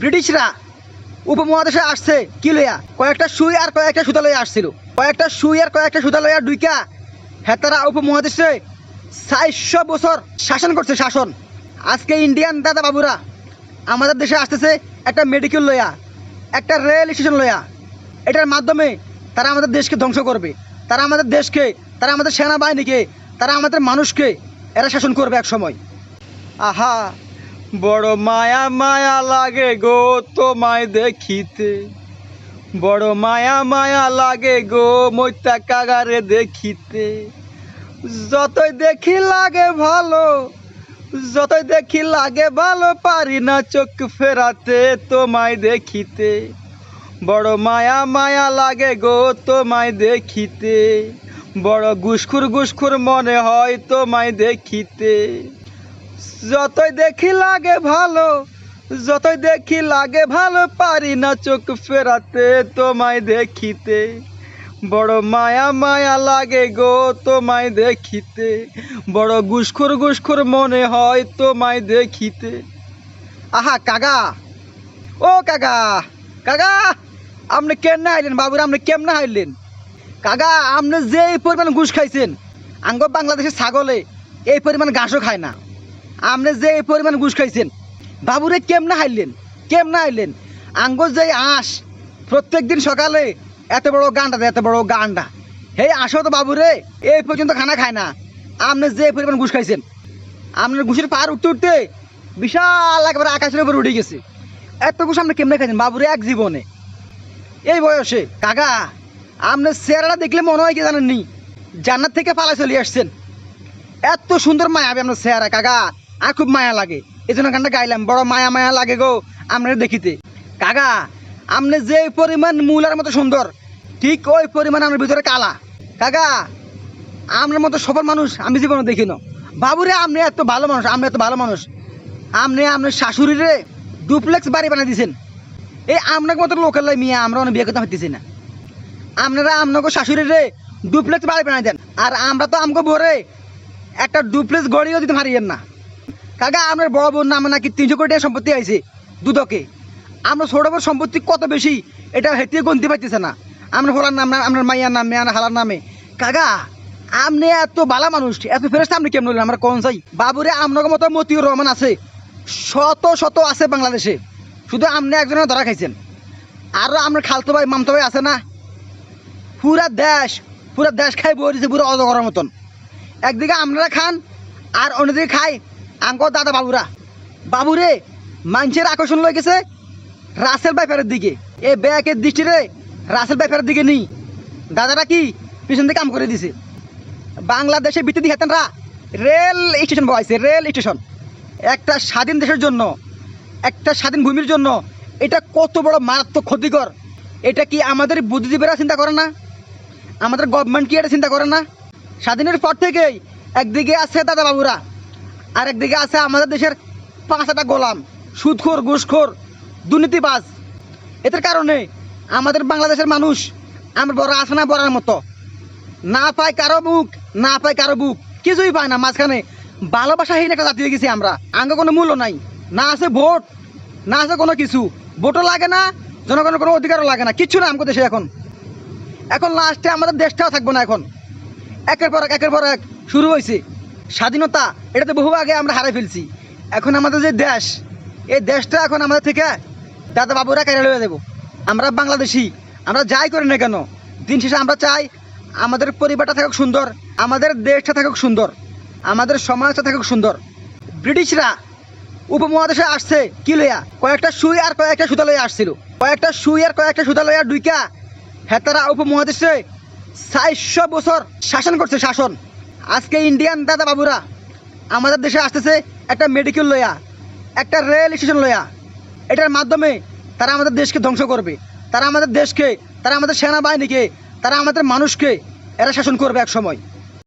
ব্রিটিশরা উপমহাদেশে আসছে। কি লইয়া? কয়েকটা সুই আর কয়েকটা সুতা লইয়া আসছিল। কয়েকটা সুই আর কয়েকটা সুতা লইয়া ডুইকা হেতারা উপমহাদেশে চারশো বছর শাসন করছে, শাসন। আজকে ইন্ডিয়ান দাদা বাবুরা, আমাদের দেশে আসতেছে একটা মেডিকেল লইয়া, একটা রেল স্টেশন লইয়া। এটার মাধ্যমে তারা আমাদের দেশকে ধ্বংস করবে। তারা আমাদের দেশকে, তারা আমাদের সেনাবাহিনীকে, তারা আমাদের মানুষকে এরা শাসন করবে এক সময় আহা! বড় মায়া মায়া লাগে গো তোমায় দেখিতে। বড় মায়া মায়া লাগে গো মৈতা কাগারে দেখিতে। যতই দেখি লাগে ভালো, যতই দেখি লাগে ভালো, পারি না চোখ ফেরাতে তোমায় দেখিতে। বড় মায়া মায়া লাগে গো তোমায় দেখিতে। বড় গুসখুর গুসখুর মনে হয় তোমায় দেখিতে। যতই দেখি লাগে ভালো, যতই দেখি লাগে ভালো, পারি না চোখ ফেরাতে তোমায় দেখিতে। বড় মায়া মায়া লাগে গো তোমায় দেখিতে, বড় গুসখুর গুসখুর মনে হয় তোমায় দেখিতে। আহা কাগা ও কাকা! কাকা! আপনি কেমনে আইলেন বাবুরা, আপনি কেমনে আইলেন কাকা, আপনি যে পরিমাণ ঘুষ খাইছেন, আঙ্গ বাংলাদেশের ছাগলে এই পরিমাণ ঘাসও খায় না। আপনি যে এই পরিমাণ ঘুষ খাইছেন, বাবুরে কেমনে হাইলেন? কেমনে হাইলেন? আঙ্গ যে আঁশ, প্রত্যেক দিন সকালে এত বড় গান্ডা এত বড় গান্ডা। এই আঁশও তো বাবুরে এই পর্যন্ত খানা খায় না। আপনি যে পরিমাণ ঘুষ খাইছেন আপনার ঘুষের পার উঠতে উঠতে বিশাল একেবারে আকাশের উপর উঠে গেছে। এত ঘুষ আপনি কেমনে খাইছেন? বাবুরে, এক জীবনে। এই বয়সে, কাকা আপনার চেহারাটা দেখলে মনে হয় কি জানেননি? জান্নাত থেকে পালা চলে আসছেন। এত সুন্দর মায়া হবে আপনার চেহারা কাকা। আর খুব মায়া লাগে। এই জন্য গানটা গাইলাম। বড় মায়া মায়া লাগে গো আপনার দেখিতে। কাকা আপনি যে পরিমাণ মূলার মতো সুন্দর, ঠিক ওই পরিমাণ আমার ভিতরে কালা। কাকা আপনার মতো সফল মানুষ আমি জীবনে দেখি না বাবুরে আপনি এত ভালো মানুষ আপনি এত ভালো মানুষ। আপনি আপনার শাশুড়িরে ডুপ্লেক্স বাড়ি বানিয়ে দিয়েছেন এই আপনাকে মতো লোকের লাই মিয়া আমরা অনেক বিয়ে করতে পারতেছি না। আপনারা আপনাকে শাশুড়িরে ডুপ্লেক্স বাড়ি বানাই দেন। আর আমরা তো আমাকে ভরে একটা ডুপ্লেক্স গড়িও দিতে পারিয়েন না। কাকা, আপনার বড় বোন নামে নাকি তিনশো কোটি টাকা সম্পত্তি আইছে দুদকে। আমরা ছোট বড় সম্পত্তি কত বেশি, এটা হেঁটে গন্তি পাইতেছে না। আমরা হোলার নাম না আপনার মাইয়ার নাম, মেয়ার হালার নামে। কাকা, আপনি এত বালা মানুষ, এত ফেরস্তা আপনি কেমন হলেন? আমরা কোন চাই? বাবুরে আপনার মতো মতিউর রহমান আছে। শত শত আছে বাংলাদেশে। শুধু আপনি একজনের ধরা খাইছেন। আরও আপনার খালতো ভাই, মামতো ভাই আছে না? পুরা দেশ পুরা দেশ খাই বই দিছে পুরো অজগরের মতন। একদিকে আপনারা খান, আর অন্যদিকে খাই আঙ্ক দাদা বাবুরা। বাবুরে মানুষের আকর্ষণ লয়ে গেছে রাসেল বাইফারের দিকে। এ ব্যাকের দৃষ্টিরে রাসেল বাইফারের দিকে নেই। দাদারা কি পিছন দিয়ে কাম করে দিছে? বাংলাদেশে ভিত্তি দিয়ে হেতেনরা রেল স্টেশন বসাইছে রেল স্টেশন। একটা স্বাধীন দেশের জন্য, একটা স্বাধীন ভূমির জন্য এটা কত বড় মারাত্মক ক্ষতিকর। এটা কি আমাদের বুদ্ধিজীবীরা চিন্তা করে না? আমাদের গভর্নমেন্ট কি এটা চিন্তা করে না? স্বাধীনের পর থেকেই একদিকে আছে দাদা বাবুরা আর একদিকে আছে আমাদের দেশের পাঁচটা গোলাম। সুদখোর, ঘুষখোর, দুর্নীতিবাজ। এদের কারণে আমাদের বাংলাদেশের মানুষ আমার বড় আছে না বড়ার মতো। না পায় কারও বুক না পায় কারও বুক। কিছুই পায় না। মাঝখানে ভালোবাসাহীন একটা জাতি হয়ে গেছি আমরা। আঙ্গ কোনো মূল্য নাই। না আছে ভোট, না আছে কোনো কিছু। ভোটও লাগে না, জনগণের কোনো অধিকারও লাগে না। কিচ্ছু না আমাকে দেশে এখন। এখন লাস্টে আমাদের দেশটাও থাকব না এখন। একের পর এক, একের পর এক শুরু হয়েছে। স্বাধীনতা, এটা তো বহু আগে আমরা হারাই ফেলছি। এখন আমাদের যে দেশ, এই দেশটা এখন আমাদের থেকে দাদা বাবুরা কেড়ে লয়ে দেবো। আমরা বাংলাদেশি, আমরা যাই করি না কেন, দিন শেষে আমরা চাই আমাদের পরিবারটা থাকুক সুন্দর, আমাদের দেশটা থাকুক সুন্দর, আমাদের সমাজটা থাকুক সুন্দর। ব্রিটিশরা উপমহাদেশে আসছে কি লইয়া? কয়েকটা সুই আর কয়েকটা সুতা লইয়া আসছিল। কয়েকটা সুই আর কয়েকটা সুতা লইয়া ডুইকা হেতারা উপমহাদেশে চারশো বছর শাসন করছে শাসন। আজকে ইন্ডিয়ান দাদা বাবুরা, আমাদের দেশে আসতেছে একটা মেডিকেল লয়া, একটা রেল স্টেশন লয়া। এটার মাধ্যমে তারা আমাদের দেশকে ধ্বংস করবে। তারা আমাদের দেশকে, তারা আমাদের সেনাবাহিনীকে, তারা আমাদের মানুষকে এরা শাসন করবে এক সময়